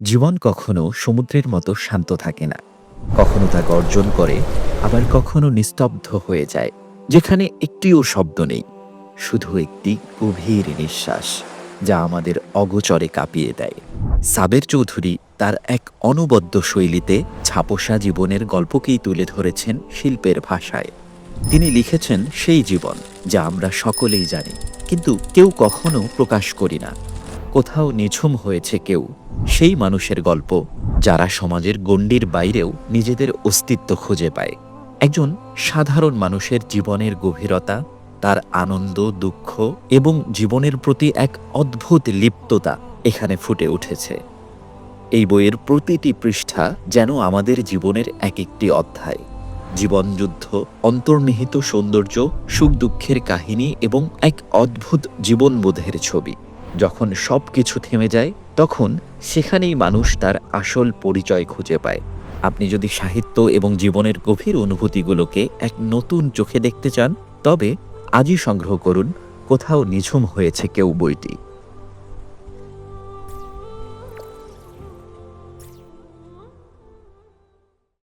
জীবন কখনো সমুদ্রের মতো শান্ত থাকে না। কখনো তা গর্জন করে, আবার কখনো নিস্তব্ধ হয়ে যায়, যেখানে একটিও শব্দ নেই, শুধু একটি গভীর নিঃশ্বাস যা আমাদের অগোচরে কাঁপিয়ে দেয়। সাবের চৌধুরী তার এক অনবদ্য শৈলীতে ছাপোষা জীবনের গল্পকেই তুলে ধরেছেন শিল্পের ভাষায়। তিনি লিখেছেন সেই জীবন যা আমরা সকলেই জানি, কিন্তু কেউ কখনো প্রকাশ করি না। কোথাও নিঝুম হয়েছে কেউ। সেই মানুষের গল্প, যারা সমাজের গণ্ডির বাইরেও নিজেদের অস্তিত্ব খুঁজে পায়। একজন সাধারণ মানুষের জীবনের গভীরতা, তার আনন্দ, দুঃখ এবং জীবনের প্রতি এক অদ্ভুত লিপ্ততা এখানে ফুটে উঠেছে। এই বইয়ের প্রতিটি পৃষ্ঠা যেন আমাদের জীবনের এক একটি অধ্যায়। জীবনযুদ্ধ অন্তর্নিহিত সৌন্দর্য, সুখ দুঃখের কাহিনী এবং এক অদ্ভুত জীবনবোধের ছবি। যখন সব কিছু থেমে যায়, তখন সেখানেই মানুষ তার আসল পরিচয় খুঁজে পায়। আপনি যদি সাহিত্য এবং জীবনের গভীর অনুভূতিগুলোকে এক নতুন চোখে দেখতে চান, তবে আজই সংগ্রহ করুন কোথাও নিঝুম হয়েছে কেউ বইটি।